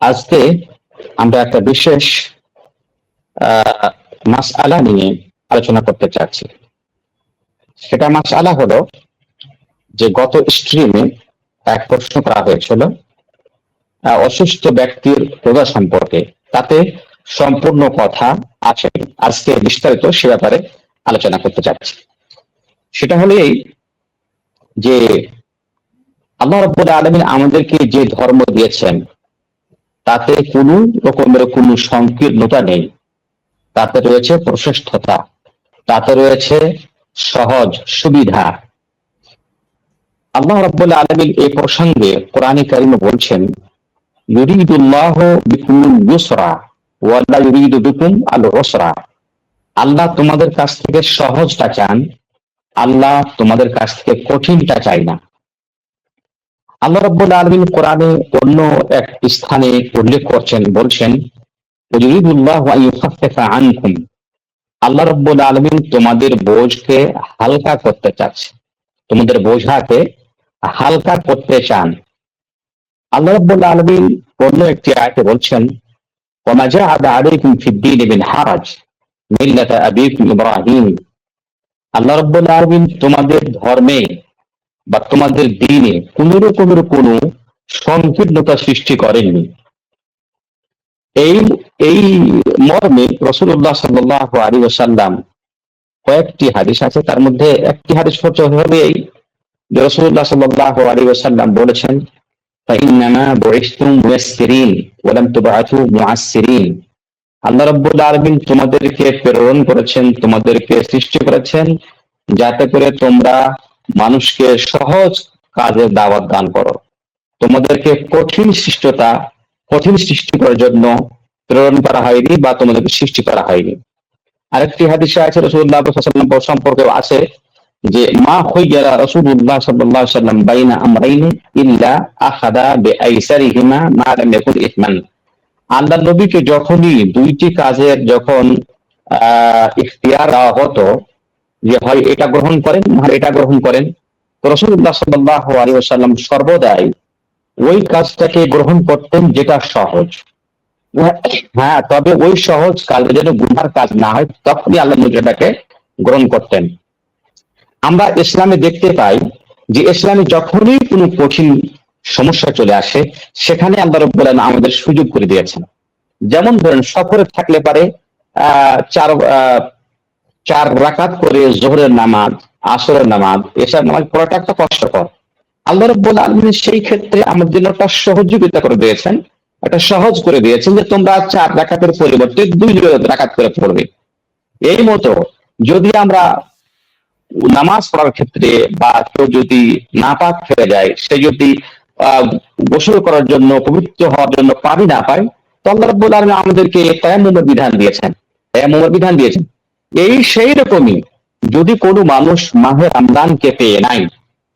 আজকে আমরা একটা বিশেষ মাস আলা নিয়ে আলোচনা করতে চাচ্ছি। সেটা মাস আলা হলো যে গত স্ট্রিমে এক প্রশ্ন করা হয়েছিল অসুস্থ ব্যক্তির রোজা সম্পর্কে। তাতে সম্পূর্ণ কথা আছে। আজকে বিস্তারিত সে ব্যাপারে আলোচনা করতে চাচ্ছি। সেটা হলো এই যে আল্লাহ রব্বুল আলমিন আমাদেরকে যে ধর্ম দিয়েছেন তাতে কোনো রকমের কোনো সংকীর্ণতা নেই। তাতে রয়েছে প্রশস্ততা। তাতে রয়েছে সহজ সুবিধা। আল্লাহ রব্বুল আলমিন এই প্রসঙ্গে কোরআনে কারিমে বলছেন আল্লাহ তোমাদের কাছ থেকে সহজটা চান, আল্লাহ তোমাদের কাছ থেকে কঠিনটা চাই না। আল্লাহ রব্বুল আলমিন কোরআনে অন্য এক স্থানে উল্লেখ করছেন, বলছেন আল্লাহ রব্বুল আলমিন তোমাদের বোঝকে হালকা করতে চাচ্ছে। তোমাদের বোঝাকে হালকা করতে চান। আল্লাহ রব্বুল আলমিন অন্য একটি আয়তে বলছেন ওমাজা আদা আলাইকুম ফিদ্দিন হারাজ, মিল্লাত আবিকুম ইব্রাহিম। আল্লাহ রব্বুল আলমিন তোমাদের ধর্মে বা তোমাদের দিনে কোন রকমের কোন সংকীর্ণতা সৃষ্টি করেননি এই এই মর্মে রসুল্লাহ সাল্লাহ আলী ওসাল্লাম কয়েকটি হাদিস আছে তার মধ্যে একটি হাদিস হচ্ছে হবে এই যে রসুল্লাহ সাল্লাহ আলী ওসাল্লাম বলেছেন فإنما بعثتم ميسرين ولم تبعثوا معسرين আল্লাহ রব্বুল আলমিন তোমাদেরকে প্রেরণ করেছেন তোমাদেরকে সৃষ্টি করেছেন যাতে করে তোমরা মানুষকে সহজ কাজের দাওয়াত দান করো। তোমাদেরকে কঠিন সৃষ্টতা, কঠিন সৃষ্টি করার জন্য প্রেরণ করা হয়নি বা তোমাদেরকে সৃষ্টি করা হয়নি। আরেকটি হাদিসে আছে রসুল্লাহ সম্পর্কে আছে যে, মা হইয়ারা রসুল্লাহ সাল্লাহ সাল্লাম বাইনা আমরাইনি ইল্লা আখাদা বে আইসারিহিমা মা লাম ইয়াকুন আল্লাহ নবীকে যখনই দুইটি কাজের যখন, আহ, ইখতিয়ার দেওয়া হতো যে হয় এটা গ্রহণ করেন আর এটা গ্রহণ করেন। তো রসুল্লাহ সাল্লাহ আলী সাল্লাম সর্বদাই ওই কাজটাকে গ্রহণ করতেন যেটা সহজ। হ্যাঁ তবে ওই সহজ কাজে যেন গুনার কাজ না হয়, তখনই আল্লাহ এটাকে গ্রহণ করতেন। আমরা ইসলামে দেখতে পাই যে ইসলামে যখনই কোনো কঠিন সমস্যা চলে আসে, সেখানে আল্লাহ আলামিন আমাদের সুযোগ করে দিয়েছেন। যেমন ধরেন সফরে থাকলে পারে, আহ, চার চার রাকাত করে জোহরের নামাজ, আসরের নামাজ এসব নামাজ পড়াটা একটা কষ্টকর। আল্লাহ রব্বুল আলমিন সেই ক্ষেত্রে আমাদের জন্য একটা সহযোগিতা করে দিয়েছেন, একটা সহজ করে দিয়েছেন যে তোমরা চার রাকাতের পরিবর্তে দুই রাকাত করে পড়বে। এই মতো যদি আমরা নামাজ পড়ার ক্ষেত্রে বা কেউ যদি নাপাক হয়ে যায়, সে যদি গোসল করার জন্য, পবিত্র হওয়ার জন্য পানি না পায়, তো আল্লাহ রাব্বুল আলামিন আমাদেরকে তায়াম্মুমের বিধান দিয়েছেন। তায়াম্মুমের বিধান দিয়েছেন। এই সেই রকমই যদি কোনো মানুষ মাহে রমজানকে পেয়ে নাই,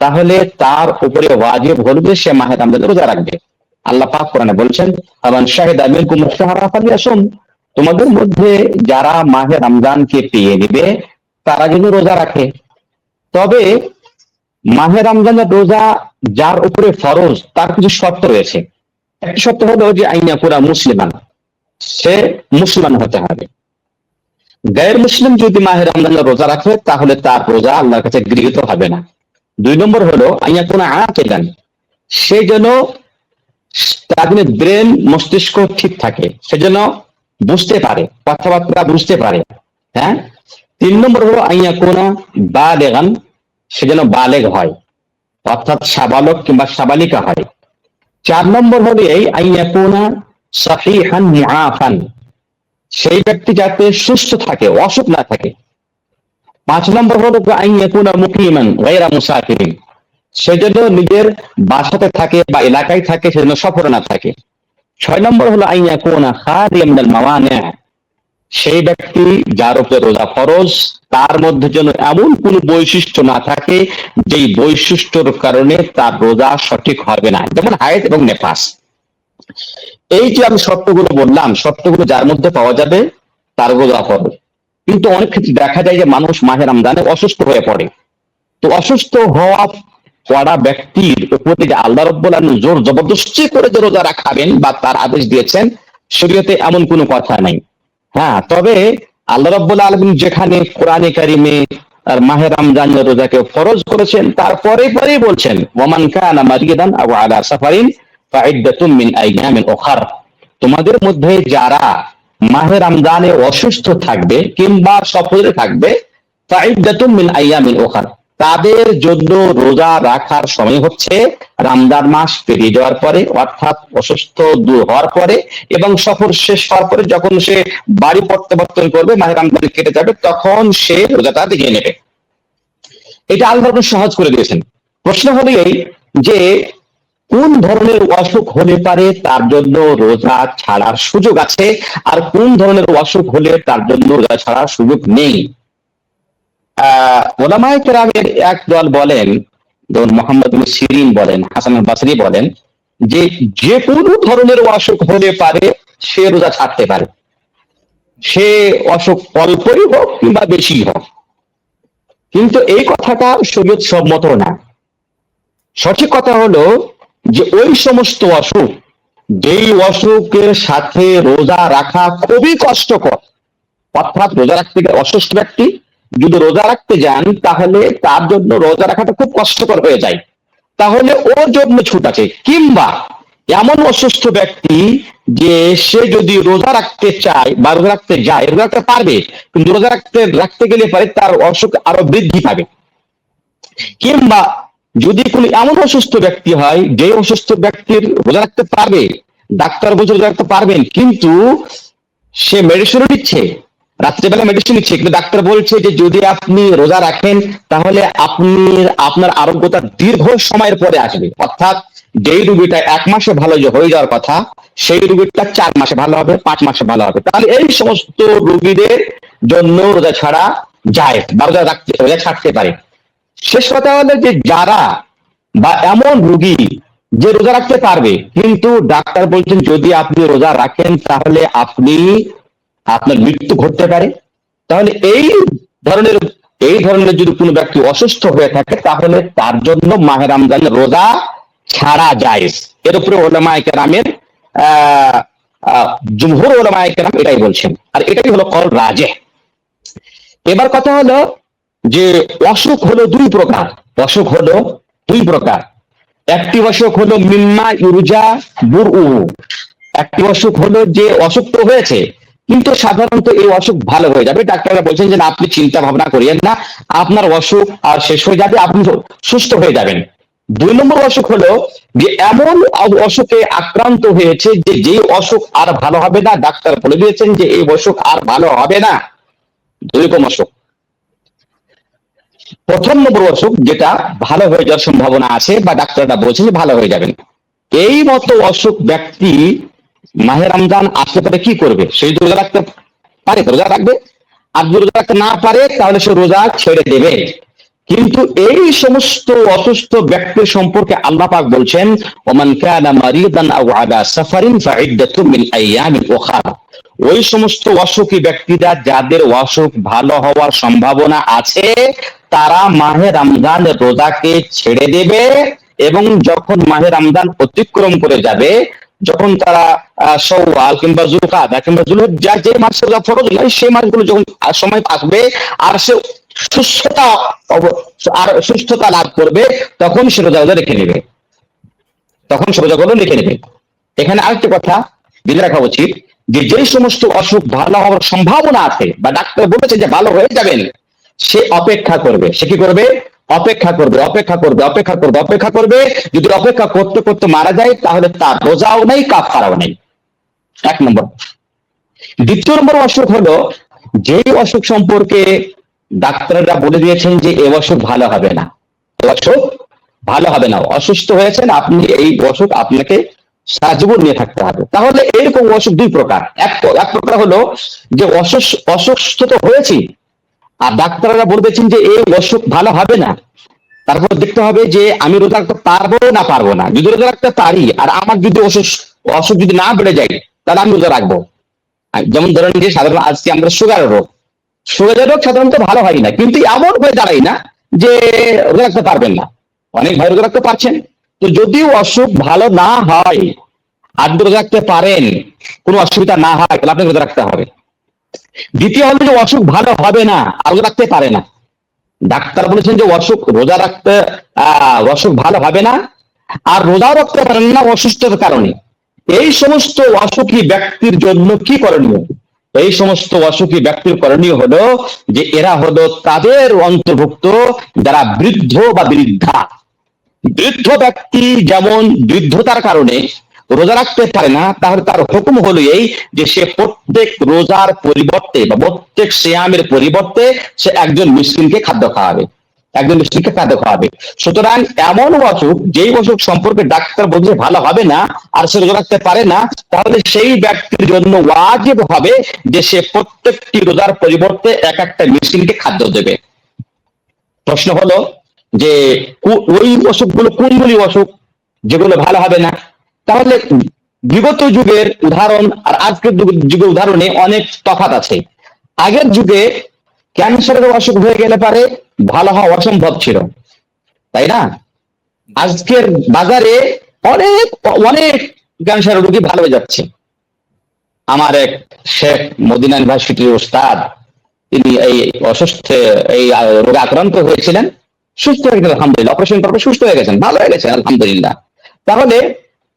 তাহলে তার উপরে ওয়াজিব হল যে সে মাহে রমজান রোজা রাখবে। আল্লাহ পাক কোরআনে বলছেন, আমান শাহিদা মিনকুম শাহরা ফালিয়াসুম। তোমাদের মধ্যে যারা মাহে রমজানকে পেয়ে নেবে, তারা যেন রোজা রাখে। তবে মাহে রমজানের রোজা যার উপরে ফরজ, তার কিছু শর্ত রয়েছে। একটি শর্ত হলো যে আইনা পুরা মুসলিমান, সে মুসলমান হতে হবে। গায়ের মুসলিম যদি মাহে রমজানের রোজা রাখে, তাহলে তার রোজা আল্লাহর কাছে গৃহীত হবে না। দুই নম্বর হলো আইয়া কোন আকেলান সে যেন তার ব্রেন মস্তিষ্ক ঠিক থাকে, সে যেন বুঝতে পারে, কথাবার্তা বুঝতে পারে হ্যাঁ? তিন নম্বর হলো আইয়া কোন বালেগান, সে যেন বালেগ হয়, অর্থাৎ সাবালক কিংবা সাবালিকা হয়। চার নম্বর হলো এই আইয়া কোন সাহিহান মুআফান সেই ব্যক্তি যাতে সুস্থ থাকে, অসুখ না থাকে। পাঁচ নম্বর হলো আইয়া কোন মুকিমান গায়রা মুসাফিরিন। সে যেন নিজের বাসাতে থাকে বা এলাকায় থাকে সেজন্য সফরে না থাকে। ছয় নম্বর হলো আইয়া কোন খাদিয়াম মিনাল মাওয়ানি। সেই ব্যক্তি যার উপরে রোজা ফরজ, তার মধ্যে যেন এমন কোন বৈশিষ্ট্য না থাকে, যেই বৈশিষ্ট্যর কারণে তার রোজা সঠিক হবে না। যেমন হায়েত এবং নেপাস এই যে আমি শর্তগুলো বললাম শর্তগুলো যার মধ্যে পাওয়া যাবে তার রোজা ফরজ কিন্তু অনেক ক্ষেত্রে দেখা যায় যে মানুষ মাহের রমজানে অসুস্থ হয়ে পড়ে। তো অসুস্থ হওয়া কড়া ব্যক্তির উপরে যে আল্লাহ রব্বুল আলামিন জোর জবরদস্তি করে যে রোজা রাখাবেন বা তার আদেশ দিয়েছেন, শরীয়তে এমন কোনো কথা নাই। হ্যাঁ তবে আল্লাহ রব্বুল আলমিন যেখানে কোরআনে কারিমে আর মাহে রমজানের রোজাকে ফরজ করেছেন তারপরে পরেই বলছেন ওমান কানা মারিয়াদান আও আলা সাফারিন তোমাদের মধ্যে যারা মাহে রমজানে অসুস্থ থাকবে কিংবা সফরে থাকবে তাদের জন্য রোজা রাখার সময় হচ্ছে রমজান মাস পেরিয়ে যাওয়ার পরে, অর্থাৎ অসুস্থ দূর হওয়ার পরে এবং সফর শেষ হওয়ার পরে যখন সে বাড়ি প্রত্যাবর্তন করবে, মাহে রমজান কেটে যাবে, তখন সে রোজাটা দেখে নেবে। এটা আল্লাহ সহজ করে দিয়েছেন। প্রশ্ন হলো এই যে কোন ধরনের অসুখ হলে পারে তার জন্য রোজা ছাড়ার সুযোগ আছে? আর কোন ধরনের অসুখ হলে তার জন্য রোজা ছাড়ার সুযোগ নেই? ওলামায়ে কেরামের বলেন যেমন মোহাম্মদ সিরিন বলেন, হাসান বাসরি বলেন যে যে কোনো ধরনের অসুখ হলে পারে, সে রোজা ছাড়তে পারে। সে অসুখ অল্পই হোক কিংবা বেশি হোক। কিন্তু এই কথাটা শরীয়ত সম্মত না। সঠিক কথা হলো যে ওই সমস্ত অসুখ, যেই অসুখের সাথে রোজা রাখা খুবই কষ্টকর। অর্থাৎ রোজা রাখতে গেলে অসুস্থ ব্যক্তি যদি রোজা রাখতে যান, তাহলে তার জন্য রোজা রাখাটা খুব কষ্টকর হয়ে যায়। তাহলে ওর জন্য ছুট আছে। কিংবা এমন অসুস্থ ব্যক্তি যে সে যদি রোজা রাখতে চায় বা রোজা রাখতে যায়, রোজা রাখতে পারবে, কিন্তু রোজা রাখতে রাখতে গেলে পারে তার অসুখ আরও বৃদ্ধি পাবে। কিংবা যদি কোনো এমন অসুস্থ ব্যক্তি হয়, যে অসুস্থ ব্যক্তির রোজা রাখতে পারবে, ডাক্তার বলছে রোজা রাখতে পারবেন, কিন্তু সে মেডিসিনও নিচ্ছে, রাত্রেবেলা মেডিসিন নিচ্ছে, কিন্তু ডাক্তার বলছে যে যদি আপনি রোজা রাখেন, তাহলে আপনি আপনার আরোগ্যতা দীর্ঘ সময়ের পরে আসবে। অর্থাৎ যেই রুগীটা এক মাসে ভালো হয়ে যাওয়ার কথা, সেই রুগীটা চার মাসে ভালো হবে, পাঁচ মাসে ভালো হবে। তাহলে এই সমস্ত রুগীদের জন্য রোজা ছাড়া যায় বা রোজা রাখতে, রোজা ছাড়তে পারে। শেষ কথা হলো যে যারা বা এমন রুগী যে রোজা রাখতে পারবে কিন্তু ডাক্তার বলছেন যদি আপনি রোজা রাখেন তাহলে আপনি আপনার মৃত্যু ঘটতে পারে। তাহলে এই ধরনের এই ধরনের যদি কোনো ব্যক্তি অসুস্থ হয়ে থাকে তাহলে তার জন্য মাহে রমজান রোজা ছাড়া যায় এর উপরে ওলামায় আহ, জুমহুর ওলামায় কেরাম এটাই বলছেন। আর এটাই হলো কল রাজে এবার কথা হলো যে অসুখ হলো দুই প্রকার। অসুখ হলো দুই প্রকার। একটি অসুখ হলো মিম্মা ইউরজা বুর একটি অসুখ হলো যে অসুখ তো হয়েছে, কিন্তু সাধারণত এই অসুখ ভালো হয়ে যাবে। ডাক্তাররা বলছেন যে আপনি চিন্তা ভাবনা করিয়েন না। আপনার অসুখ আর শেষ হয়ে যাবে, আপনি সুস্থ হয়ে যাবেন। দুই নম্বর অসুখ হলো যে এমন অসুখে আক্রান্ত হয়েছে যে যে অসুখ আর ভালো হবে না। ডাক্তার বলে দিয়েছেন যে, এই অসুখ আর ভালো হবে না। দুই রকম অসুখ। প্রথম নম্বর অসুখ যেটা ভালো হয়ে যাওয়ার সম্ভাবনা আছে বা ডাক্তাররা বলছেন যে ভালো হয়ে যাবেন এই মতো অসুখ ব্যক্তি মাহে রমজান আসতে পারে কি করবে? সেই রোজা রাখতে পারে রোজা রাখবে। আর রোজা রাখতে না পারে, তাহলে সে রোজা ছেড়ে দেবে। কিন্তু এই সমস্ত অসুস্থ ব্যক্তির সম্পর্কে আল্লাহ পাক বলছেন, ওমান কানা মারিদান আও আলা সাফারিন ফাইদ্দাতুম মিন আইয়ামিন উখার। ওই সমস্ত অসুখী ব্যক্তিরা যাদের অসুখ ভালো হওয়ার সম্ভাবনা আছে, তারা মাহে রমজান রোজাকে ছেড়ে দেবে এবং যখন মাহে রমজান অতিক্রম করে যাবে, যখন তারা সওয়াল কিংবা জুলকাদা কিংবা জুলহজ্জা যে মাস রোজা ফরজ নয় সেই মাসগুলো যখন সময় আসবে আর সে সুস্থতা আর সুস্থতা লাভ করবে, তখন সে রোজা রোজা রেখে নেবে। তখন সে রোজাগুলো লিখে নেবে। এখানে আরেকটা কথা রাখা উচিত, যে যে সমস্ত অসুখ ভালো হওয়ার সম্ভাবনা আছে, বা ডাক্তার বলেছে যে ভালো হয়ে যাবেন, সে অপেক্ষা করবে। সে কি করবে? অপেক্ষা করবে অপেক্ষা করবে অপেক্ষা করবে অপেক্ষা করবে। যদি অপেক্ষা করতে করতে মারা যায়, তাহলে তার রোজাও নেই কাফারাও নেই। এক নম্বর। দ্বিতীয় নম্বর অসুখ হলো যে অসুখ সম্পর্কে ডাক্তাররা বলে দিয়েছেন যে এ অসুখ ভালো হবে না। এ অসুখ ভালো হবে না। অসুস্থ হয়েছেন, আপনি এই অসুখ আপনাকে সারা জীবন নিয়ে থাকতে হবে। তাহলে এরকম অসুখ দুই প্রকার। এক এক প্রকার হলো যে অসুস্থ অসুস্থ তো হয়েছি, আর ডাক্তাররা বলে দিয়েছেন যে এই অসুখ ভালো হবে না। তারপর দেখতে হবে যে আমি রোজা রাখতে পারব না পারব না। যদি রোজা রাখতে পারি, আর আমার যদি অসুখ অসুখ যদি না বেড়ে যায়, তাহলে আমি রোজা রাখব। যেমন ধরেন যে সাধারণ আজকে আমরা সুগার রোগ। রোগ সাধারণত ভালো হয় না, কিন্তু এমন হয়ে দাঁড়ায় না যে রোজা রাখতে পারবেন না। অনেক ভাই রোজা রাখতে পারছেন। তো যদিও অসুখ ভালো না হয় আর রোজা রাখতে পারেন, কোনো অসুবিধা না হয়, তাহলে আপনাকে রোজা রাখতে হবে। দ্বিতীয় হলো যে অসুখ ভালো হবে না, আর রাখতে পারে না। ডাক্তার বলেছেন যে অসুখ, রোজা রাখতে অসুখ ভালো হবে না, আর রোজাও রাখতে পারেন না অসুস্থতার কারণে। এই সমস্ত অসুখী ব্যক্তির জন্য কি করণীয়? এই সমস্ত অসুখী ব্যক্তির করণীয় হলো যে এরা হলো তাদের অন্তর্ভুক্ত যারা বৃদ্ধ বা বৃদ্ধা। বৃদ্ধ ব্যক্তি যেমন বৃদ্ধতার কারণে রোজা রাখতে পারে না, তাহলে তার হুকুম হলো এই যে সে প্রত্যেক রোজার পরিবর্তে বা প্রত্যেক শ্যামের পরিবর্তে সে একজন মিসকিনকে খাদ্য খাওয়াবে। একজন খাদ্য খাওয়াবে। সুতরাং এমন অসুখ যেই অসুখ সম্পর্কে ডাক্তার বলছে ভালো হবে না, আর সে রোজা রাখতে পারে না, তাহলে সেই ব্যক্তির জন্য ওয়াজিব হবে যে সে প্রত্যেকটি রোজার পরিবর্তে এক একটা মিসকিনকে খাদ্য দেবে। প্রশ্ন হলো যে ওই অসুখগুলো কোনগুলি অসুখ যেগুলো ভালো হবে না? তাহলে বিগত যুগের উদাহরণ আর আজকের যুগ- যুগের উদাহরণে অনেক তফাত আছে। আগের যুগে ক্যান্সারের অসুখ হয়ে গেলে পারে? ভালো হওয়া অসম্ভব ছিল। তাই না? আজকের বাজারে অনেক অনেক ক্যান্সার রোগী ভালো হয়ে যাচ্ছে। আমার এক শেখ মদিনা ইউনিভার্সিটির ওস্তাদ, তিনি এই অসুস্থ, এই রোগে আক্রান্ত হয়েছিলেন। সুস্থ হয়ে গেছেন, আলহামদুলিল্লাহ। অপারেশন পর সুস্থ হয়ে গেছেন, ভালো হয়ে গেছেন, আলহামদুলিল্লাহ। তাহলে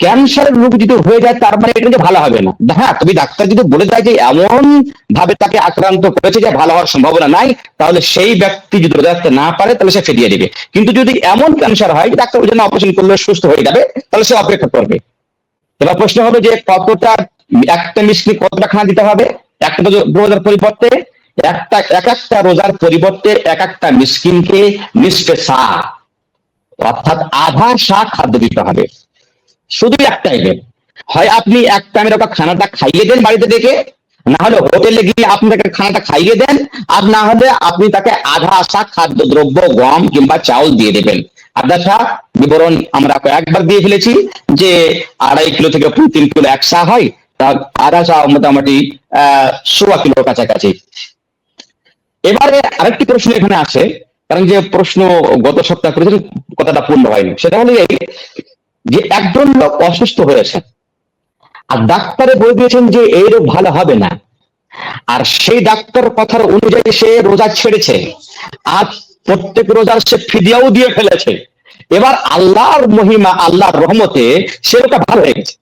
ক্যান্সারের রোগ যদি হয়ে যায়, তার মানে এটা যে ভালো হবে না। হ্যাঁ তুমি ডাক্তার যদি বলে দেয় যে এমন ভাবে তাকে আক্রান্ত করেছে যে ভালো হওয়ার সম্ভাবনা নাই, তাহলে সেই ব্যক্তি যদি রোজা রাখতে না পারে, তাহলে সে ফিরিয়ে দেবে। কিন্তু যদি এমন ক্যান্সার হয় ডাক্তার ওই জন্য অপারেশন করলে সুস্থ হয়ে যাবে, তাহলে সে অপেক্ষা করবে। এবার প্রশ্ন হবে যে কতটা একটা মিষ্টি কতটা খানা দিতে হবে? একটা রোজা- রোজার পরিবর্তে, একটা এক একটা রোজার পরিবর্তে এক একটা মিসকিনকে নিষ্পে সা অর্থাৎ আধা সা খাদ্য দিতে হবে। শুধু এক টাইমের হয় আপনি এক টাইমের ওটা খানাটা খাইয়ে দেন বাড়িতে ডেকে না হলে হোটেলে গিয়ে আপনি তাকে খানাটা খাইয়ে দেন, আর না হলে আপনি তাকে আধা শাক খাদ্য দ্রব্য গম কিংবা চাউল দিয়ে দেবেন। আধা বিবরণ আমরা একবার দিয়ে ফেলেছি যে আড়াই কিলো থেকে তিন কিলো এক শা হয়, তা আধা শা মোটামুটি, আহ সোয়া কিলোর কাছাকাছি। এবারে আরেকটি প্রশ্ন এখানে আসে, কারণ যে প্রশ্ন গত সপ্তাহ করেছিল কথাটা পূর্ণ হয়নি। সেটা হলো যে একজন লোক অসুস্থ হয়েছে। আর ডাক্তারে বলে দিয়েছেন যে এই রোগ ভালো হবে না। আর সেই ডাক্তার কথার অনুযায়ী সে রোজা ছেড়েছে। আর প্রত্যেক রোজার সে ফিদিয়াও দিয়ে ফেলেছে। এবার আল্লাহর মহিমা, আল্লাহর রহমতে সে রোগটা ভালো হয়ে গেছে।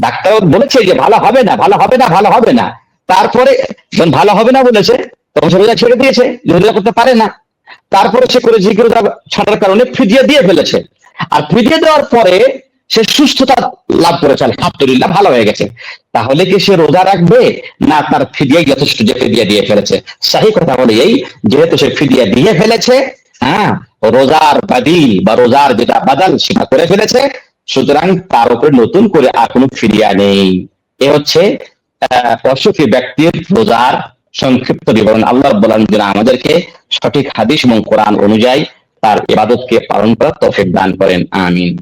ডাক্তার বলেছে যে ভালো হবে না, ভালো হবে না, ভালো হবে না। তারপরে ভালো হবে না বলেছে, তখন সে রোজা ছেড়ে দিয়েছে। রোজা করতে পারে না তারপরে সে করে রোজা ছাড়ার কারণে ফিদিয়ে দিয়ে ফেলেছে। আর ফিদিয়ে দেওয়ার পরে সে সুস্থতা লাভ করেছে, আলহামদুলিল্লাহ ভালো হয়ে গেছে। তাহলে কি সে রোজা রাখবে? না, তার ফিদিয়ে যথেষ্ট যে ফিদিয়ে দিয়ে ফেলেছে। সাহি কথা হলো এই, যেহেতু সে ফিদিয়ে দিয়ে ফেলেছে হ্যাঁ রোজার বাদি বা রোজার যেটা বাদাল সেটা করে ফেলেছে। সুতরাং তার উপরে নতুন করে আর কোনো ফিরিয়া নেই। এ হচ্ছে অসুখী ব্যক্তির রোজার সংক্ষিপ্ত বিবরণ আল্লাহ বলেন যেন আমাদেরকে সঠিক হাদিস এবং কোরআন অনুযায়ী তার ইবাদতকে পালন করার তৌফিক দান করেন, আমিন।